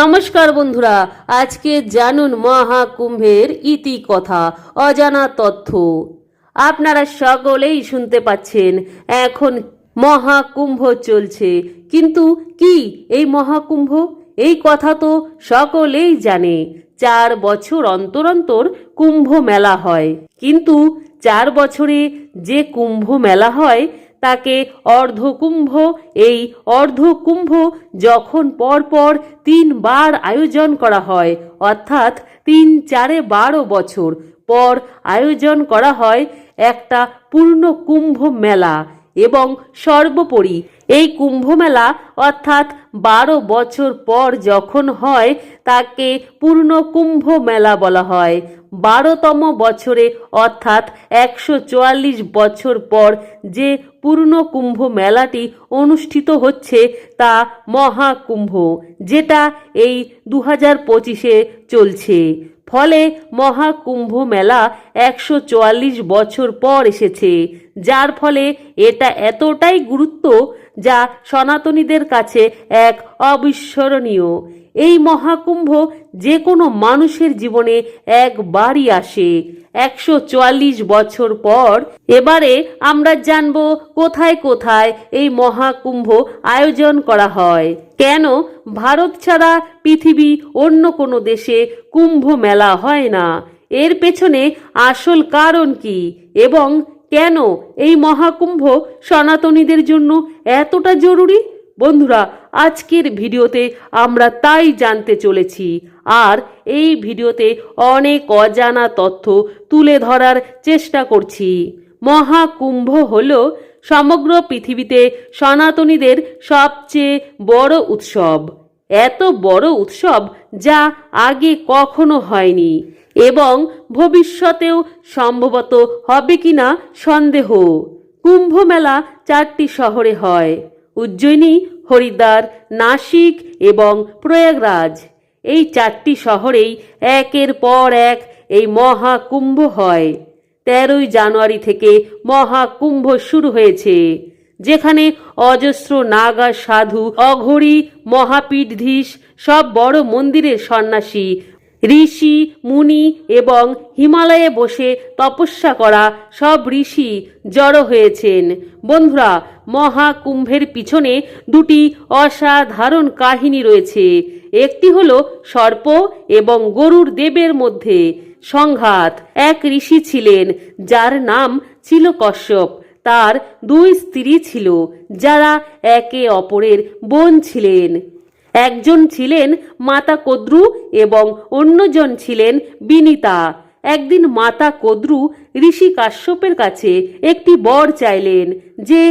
নমস্কার বন্ধুরা, আজকে জানুন মহাকুম্ভের ইতি কথা, অজানা তথ্য। আপনারা সকলেই শুনতে পাচ্ছেন, এখন মহাকুম্ভ চলছে। কিন্তু কি এই মহাকুম্ভ? এই কথা তো সকলেই জানে। চার বছর অন্তর অন্তর কুম্ভ মেলা হয়। কিন্তু চার বছরে যে কুম্ভ মেলা হয় তাকে অর্ধকুম্ভ, এই অর্ধকুম্ভ যখন পরপর তিনবার আয়োজন করা হয়, অর্থাৎ তিন চারে বারো বছর, পর আয়োজন করা হয় একটা পূর্ণ কুম্ভ মেলা। এবং সর্বোপরি এই কুম্ভমেলা, অর্থাৎ বারো বছর পর যখন হয়, তাকে পূর্ণ কুম্ভ মেলা বলা হয়। বারোতম বছরে, অর্থাৎ একশো চুয়াল্লিশ বছর পর যে পূর্ণ কুম্ভ মেলাটি অনুষ্ঠিত হচ্ছে, তা মহাকুম্ভ, যেটা এই দু হাজার পঁচিশে চলছে। ফলে মহাকুম্ভ মেলা একশো চুয়াল্লিশ বছর পর এসেছে, যার ফলে এটা এতটাই গুরুত্ব যা সনাতনীদের কাছে এক অবিস্মরণীয়। এই মহাকুম্ভ যে কোনো মানুষের জীবনে একবারই আসে। একশো চুয়াল্লিশ বছর পর এবারে আমরা জানব কোথায় কোথায় এই মহাকুম্ভ আয়োজন করা হয়। কেন ভারত ছাড়া পৃথিবী অন্য কোনো দেশে কুম্ভ মেলা হয় না? এর পেছনে আসল কারণ কি? এবং কেন এই মহাকুম্ভ সনাতনীদের জন্য এতটা জরুরি? বন্ধুরা আজকের ভিডিওতে আমরা তাই জানতে চলেছি। আর এই ভিডিওতে অনেক অজানা তথ্য তুলে ধরার চেষ্টা করছি। মহাকুম্ভ হল সমগ্র পৃথিবীতে সনাতনীদের সবচেয়ে বড় উৎসব। এত বড় উৎসব যা আগে কখনো হয়নি। এবং ভবিষ্যতেও সম্ভবত হবে কিনা সন্দেহ। কুম্ভ মেলা চারটি শহরে হয়। উজ্জয়িনী হরিদ্বার, নাসিক এবং প্রয়াগরাজ। এই চারটি শহরেই একের পর এক এই মহাকুম্ভ হয়। তেরোই জানুয়ারি থেকে মহাকুম্ভ শুরু হয়েছে, যেখানে অজস্র নাগা সাধু, অঘরী মহাপীঠধীশ সব বড় মন্দিরের সন্ন্যাসী ঋষি, মুনি এবং হিমালয়ে বসে তপস্যা করা সব ঋষি জড়ো হয়েছেন। বন্ধুরা, মহাকুম্ভের পিছনে দুটি অসাধারণ কাহিনী রয়েছে। একটি হলো সর্প এবং গরুর দেবের মধ্যে সংঘাত। এক ঋষি ছিলেন, যার নাম ছিল কশ্যপ। তার দুই স্ত্রী ছিল, যারা একে অপরের বোন ছিলেন। একজন ছিলেন মাতা কদ্রু এবং অন্যজন ছিলেন বিনিতা। একদিন মাতা কদ্রু ঋষি কাশ্যপের কাছে একটি বর চাইলেন যে,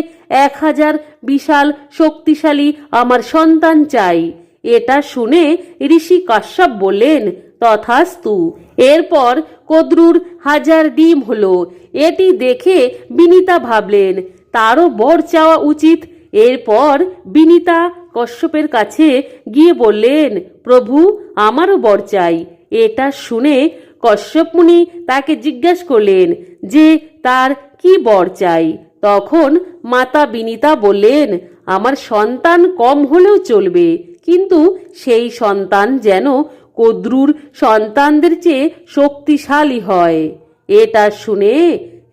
এক হাজার বিশাল শক্তিশালী আমার সন্তান চাই। এটা শুনে ঋষি কাশ্যপ বললেন, তথাস্তু। এরপর কদ্রুর হাজার ডিম হলো। এটি দেখে বিনিতা ভাবলেন, তারও বর চাওয়া উচিত। এরপর বিনিতা কশ্যপের কাছে গিয়ে বললেন, প্রভু, আমারও বর চাই। এটা শুনে কশ্যপ মুনি তাকে জিজ্ঞাসা করলেন যে, তার কি বর চাই? তখন মাতা বিনিতা বললেন, আমার সন্তান কম হলেও চলবে, কিন্তু সেই সন্তান যেন কদ্রুর সন্তানদের চেয়ে শক্তিশালী হয়। এটা শুনে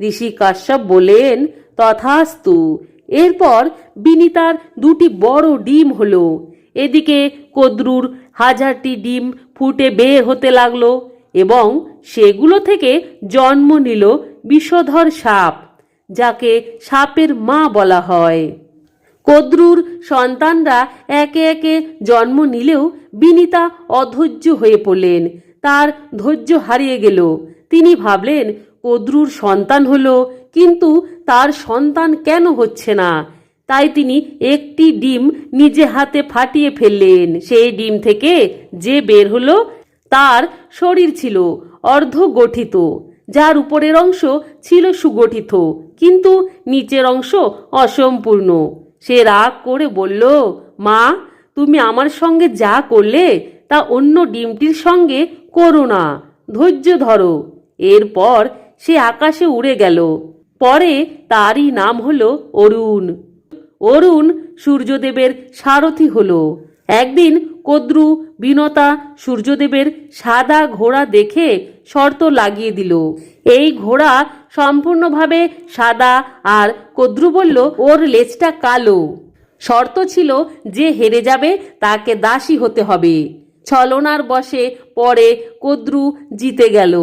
ঋষি কাশ্যপ বলেন তথাস্তু এরপর বিনিতার দুটি বড় ডিম হলো। এদিকে কদ্রুর হাজারটি ডিম ফুটে বের হতে লাগল এবং সেগুলো থেকে জন্ম নিল বিষধর সাপ, যাকে সাপের মা বলা হয়। কদ্রুর সন্তানরা একে একে জন্ম নিলেও বিনিতা অধৈর্য হয়ে পড়লেন, তার ধৈর্য হারিয়ে গেল। তিনি ভাবলেন, কদ্রুর সন্তান হলো, কিন্তু তার সন্তান কেন হচ্ছে না? তাই তিনি একটি ডিম নিজে হাতে ফাটিয়ে ফেললেন। সেই ডিম থেকে যে বের হলো, তার শরীর ছিল অর্ধ গঠিত যার উপরের অংশ ছিল সুগঠিত, কিন্তু নিচের অংশ অসম্পূর্ণ। সে রাগ করে বলল, মা, তুমি আমার সঙ্গে যা করলে, তা অন্য ডিমটির সঙ্গে করো না। ধৈর্য ধরো। এরপর সে আকাশে উড়ে গেল। পরে তারই নাম হল অরুণ। অরুণ সূর্যদেবের সারথি হল। একদিন কদ্রু বিনতা সূর্যদেবের সাদা ঘোড়া দেখে শর্ত লাগিয়ে দিল। এই ঘোড়া সম্পূর্ণভাবে সাদা আর কদ্রু বলল, ওর লেজটা কালো। শর্ত ছিল যে হেরে যাবে, তাকে দাসী হতে হবে। ছলনার বসে পরে কদ্রু জিতে গেল।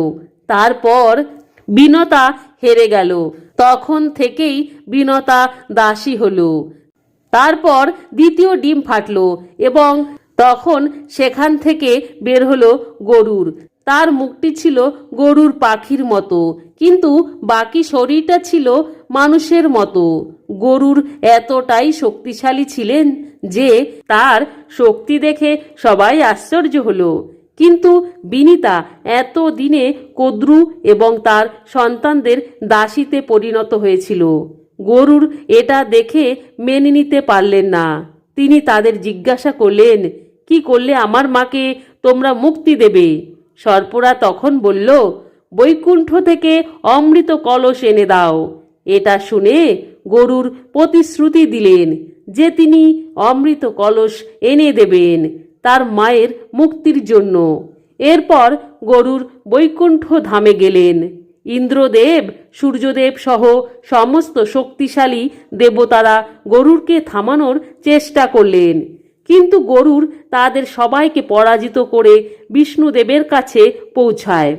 তারপর বিনতা হেরে গেল। তখন থেকেই বিনতা দাসী হলো। তারপর দ্বিতীয় ডিম ফাটলো এবং তখন সেখান থেকে বের হলো গরুর। তার মুখটি ছিল গরুর পাখির মতো, কিন্তু বাকি শরীরটা ছিল মানুষের মতো। গরুর এতটাই শক্তিশালী ছিলেন যে তার শক্তি দেখে সবাই আশ্চর্য হলো। কিন্তু বিনিতা এত দিনে কদ্রু এবং তার সন্তানদের দাসীতে পরিণত হয়েছিল। গরুর এটা দেখে মেনে নিতে পারলেন না। তিনি তাদের জিজ্ঞাসা করলেন, কি করলে আমার মাকে তোমরা মুক্তি দেবে? সর্পরা তখন বলল, বৈকুণ্ঠ থেকে অমৃত কলস এনে দাও। এটা শুনে গরুর প্রতিশ্রুতি দিলেন যে তিনি অমৃত কলস এনে দেবেন। তার মায়ের মুক্তির জন্য। এরপর গরুর বৈকুণ্ঠ ধামে গেলেন। ইন্দ্রদেব, সূর্যদেব সহ সমস্ত শক্তিশালী দেবতারা গরুরকে থামানোর চেষ্টা করলেন। কিন্তু গরুর তাদের সবাইকে পরাজিত করে বিষ্ণুদেবের কাছে পৌঁছায়।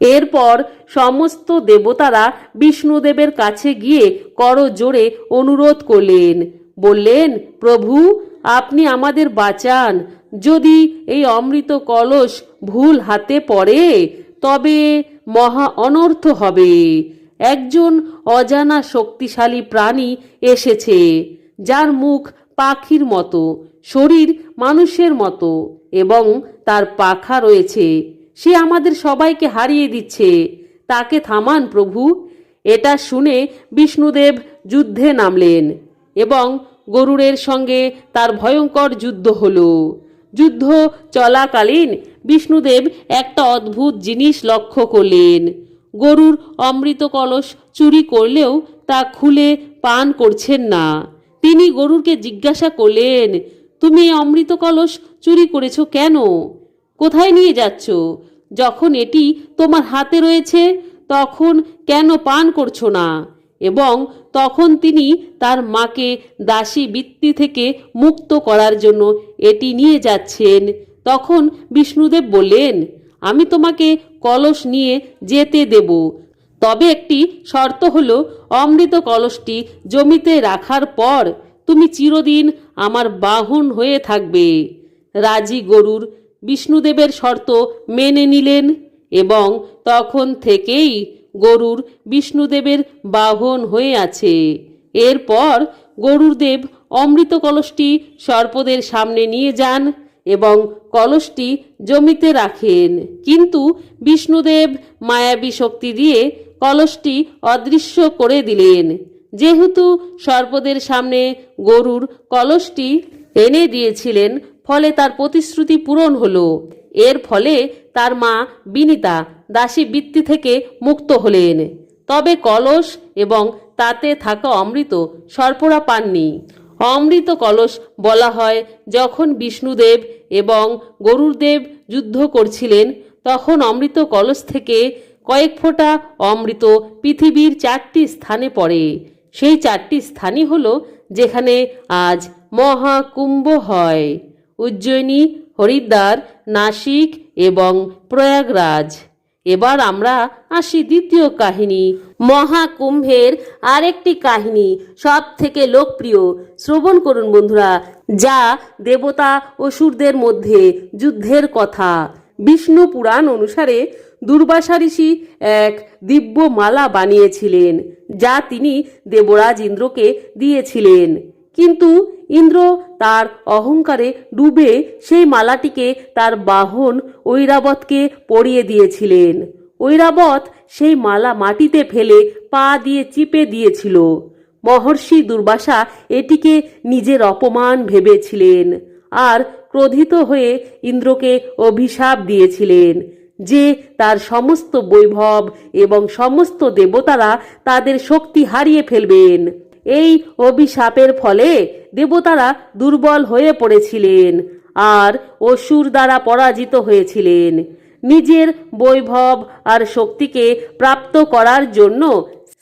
এরপর সমস্ত দেবতারা বিষ্ণুদেবের কাছে গিয়ে করজোড়ে অনুরোধ করলেন। বললেন, প্রভু, আপনি আমাদের বাঁচান। যদি এই অমৃত কলস ভুল হাতে পড়ে, তবে মহা অনর্থ হবে। একজন অজানা শক্তিশালী প্রাণী এসেছে, যার মুখ পাখির মতো, শরীর মানুষের মতো এবং তার পাখা রয়েছে। সে আমাদের সবাইকে হারিয়ে দিচ্ছে। তাকে থামান প্রভু। এটা শুনে বিষ্ণুদেব যুদ্ধে নামলেন এবং গরুরের সঙ্গে তার ভয়ঙ্কর যুদ্ধ হলো। যুদ্ধ চলাকালীন বিষ্ণুদেব একটা অদ্ভুত জিনিস লক্ষ্য করলেন। গরুর অমৃত কলস চুরি করলেও তা খুলে পান করছেন না। তিনি গরুরকে জিজ্ঞাসা করলেন, তুমি অমৃত কলস চুরি করেছ কেন? কোথায় নিয়ে যাচ্ছ? যখন এটি তোমার হাতে রয়েছে, তখন কেন পান করছ না? এবং তখন তিনি তার মাকে দাসী বৃত্তি থেকে মুক্ত করার জন্য এটি নিয়ে যাচ্ছেন। তখন বিষ্ণুদেব বললেন, আমি তোমাকে কলস নিয়ে যেতে দেব। তবে একটি শর্ত হলো, অমৃত কলসটি জমিতে রাখার পর তুমি চিরদিন আমার বাহন হয়ে থাকবে। রাজি গরুর বিষ্ণুদেবের শর্ত মেনে নিলেন এবং তখন থেকেই গরুর বিষ্ণুদেবের বাহন হয়ে আছে। এরপর গরুরদেব অমৃত কলসটি সর্পদের সামনে নিয়ে যান এবং কলসটি জমিতে রাখেন। কিন্তু বিষ্ণুদেব মায়াবী শক্তি দিয়ে কলসটি অদৃশ্য করে দিলেন। যেহেতু সর্পদের সামনে গরুর কলসটি এনে দিয়েছিলেন, ফলে তার প্রতিশ্রুতি পূরণ হলো। এর ফলে তার মা বিনিতা দাসী বৃত্তি থেকে মুক্ত হলেন তবে কলস এবং তাতে থাকা অমৃত সর্পরা পাননি। অমৃত কলস বলা হয়, যখন বিষ্ণুদেব এবং গরুরদেব যুদ্ধ করছিলেন, তখন অমৃত কলস থেকে কয়েক ফোঁটা অমৃত পৃথিবীর চারটি স্থানে পড়ে। সেই চারটি স্থানই হল, যেখানে আজ মহাকুম্ভ হয়। উজ্জয়িনী, হরিদ্বার, নাসিক এবং প্রয়াগরাজ। এবার আমরা আসি দ্বিতীয় কাহিনী, মহাকুম্ভের আরেকটি কাহিনী সব থেকে লোকপ্রিয়। শ্রবণ করুন বন্ধুরা, যা দেবতা অসুরদের মধ্যে যুদ্ধের কথা। বিষ্ণু পুরাণ অনুসারে দুর্বাসা ঋষি এক দিব্য মালা বানিয়েছিলেন, যা তিনি দেবরাজ ইন্দ্রকে দিয়েছিলেন। কিন্তু ইন্দ্র তার অহংকারে ডুবে সেই মালাটিকে তার বাহন ঐরাবতকে পরিয়ে দিয়েছিলেন। ঐরাবত সেই মালা মাটিতে ফেলে পা দিয়ে চিপে দিয়েছিল। মহর্ষি দুর্বাসা এটিকে নিজের অপমান ভেবেছিলেন আর ক্রোধিত হয়ে ইন্দ্রকে অভিশাপ দিয়েছিলেন যে তার সমস্ত বৈভব এবং সমস্ত দেবতারা তাদের শক্তি হারিয়ে ফেলবেন। এই অভিশাপের ফলে দেবতারা দুর্বল হয়ে পড়েছিলেন আর অসুর দ্বারা পরাজিত হয়েছিলেন। নিজের বৈভব আর শক্তিকে প্রাপ্ত করার জন্য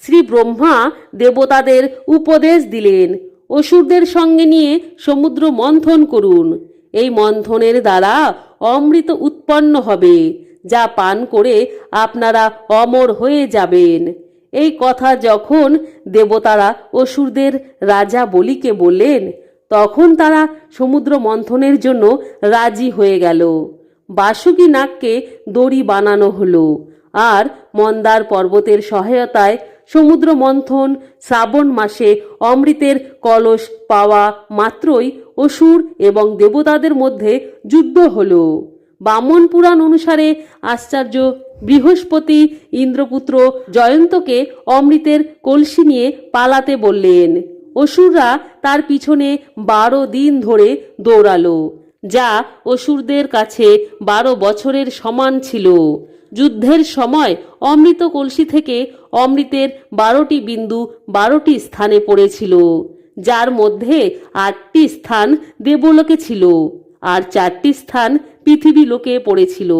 শ্রী ব্রহ্মা দেবতাদের উপদেশ দিলেন। অসুরদের সঙ্গে নিয়ে সমুদ্র মন্থন করুন। এই মন্থনের দ্বারা অমৃত উৎপন্ন হবে, যা পান করে আপনারা অমর হয়ে যাবেন। এই কথা যখন দেবতারা অসুরদের রাজা বলিকে বললেন, তখন তারা সমুদ্র মন্থনের জন্য রাজি হয়ে গেল। বাসুকি নাগকে দড়ি বানানো হলো আর মন্দার পর্বতের সহায়তায় সমুদ্র মন্থন শ্রাবণ মাসে অমৃতের কলস পাওয়া মাত্রই অসুর এবং দেবতাদের মধ্যে যুদ্ধ হল। বামন পুরাণ অনুসারে আশ্চর্য বৃহস্পতি ইন্দ্রপুত্র জয়ন্তকে অমৃতের কলসি নিয়ে পালাতে বললেন। অসুররা তার পিছনে বারো দিন ধরে দৌড়ালো, যা অসুরদের কাছে বারো বছরের সমান ছিল। যুদ্ধের সময় অমৃত কলসি থেকে অমৃতের বারোটি বিন্দু বারোটি স্থানে পড়েছিল, যার মধ্যে আটটি স্থান দেবলোকে ছিল, আর চারটি স্থান পৃথিবী লোকে পড়েছিল।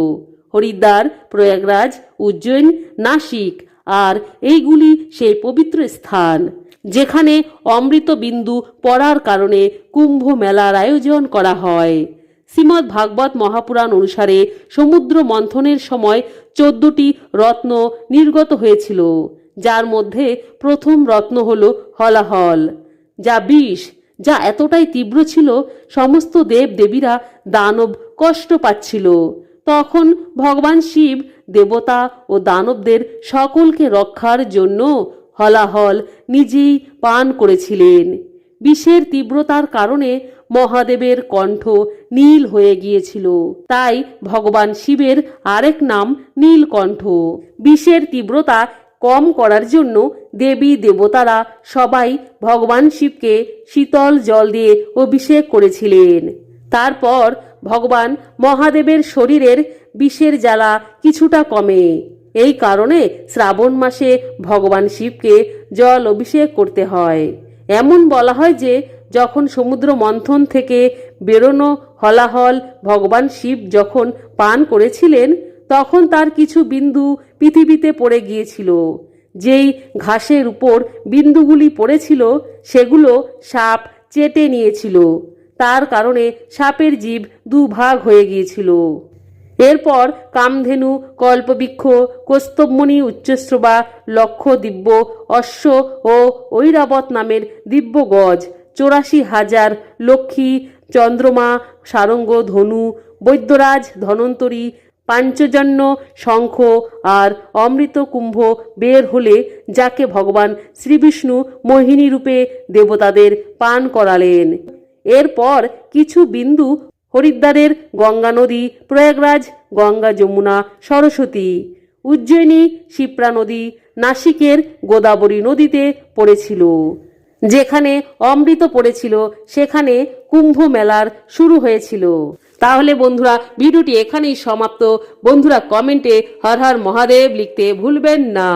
হরিদ্বার, প্রয়াগরাজ উজ্জৈন নাসিক আর এইগুলি সেই পবিত্র স্থান, যেখানে অমৃত বিন্দু পড়ার কারণে কুম্ভ মেলার আয়োজন করা হয়। শ্রীমদ্ ভাগবত মহাপুরাণ অনুসারে সমুদ্র মন্থনের সময় চোদ্দটি রত্ন নির্গত হয়েছিল, যার মধ্যে প্রথম রত্ন হল হলাহল, যা বিষ, যা এতটাই তীব্র ছিল, সমস্ত দেব দেবীরা দানব কষ্ট পাচ্ছিল। তখন ভগবান শিব, দেবতা ও দানবদের সকলকে রক্ষার জন্য হলাহল নিজেই পান করেছিলেন। বিষের তীব্রতার কারণে মহাদেবের কণ্ঠ নীল হয়ে গিয়েছিল। তাই ভগবান শিবের আরেক নাম নীলকণ্ঠ। বিষের তীব্রতা কম করার জন্য দেবী, দেবতারা সবাই ভগবান শিবকে শীতল জল দিয়ে অভিষেক করেছিলেন। তারপর ভগবান মহাদেবের শরীরের বিষের জ্বালা কিছুটা কমে। এই কারণে শ্রাবণ মাসে ভগবান শিবকে জল অভিষেক করতে হয়। এমন বলা হয় যে, যখন সমুদ্র মন্থন থেকে বেরোনো হলাহল ভগবান শিব যখন পান করেছিলেন, তখন তার কিছু বিন্দু পৃথিবীতে পড়ে গিয়েছিল। যেই ঘাসের উপর বিন্দুগুলি পড়েছিল, সেগুলো সাপ চেটে নিয়েছিল। তার কারণে সাপের জীব দুভাগ হয়ে গিয়েছিল। এরপর কামধেনু, কল্পবৃক্ষ, কস্তবমণি উচ্চশ্রবা লক্ষ দিব্য, অশ্ব ও ঐরাবত নামের দিব্য গজ, চৌরাশি হাজার, লক্ষ্মী, চন্দ্রমা, সারঙ্গ, ধনু, বৈদ্যরাজ, ধনন্তরী, পাঞ্চজন্য, শঙ্খ আর অমৃত কুম্ভ বের হলে যাকে ভগবান শ্রীবিষ্ণু মোহিনী রূপে দেবতাদের পান করালেন। এরপর কিছু বিন্দু হরিদ্বারের গঙ্গা নদী, প্রয়াগরাজ, গঙ্গা যমুনা, সরস্বতী, উজ্জয়িনী শিপ্রা নদী, নাসিকের গোদাবরী নদীতে পড়েছিল। যেখানে অমৃত পড়েছিল, সেখানে কুম্ভ মেলার শুরু হয়েছিল। তাহলে বন্ধুরা, ভিডিওটি এখানেই সমাপ্ত। বন্ধুরা, কমেন্টে হর হর মহাদেব লিখতে ভুলবেন না।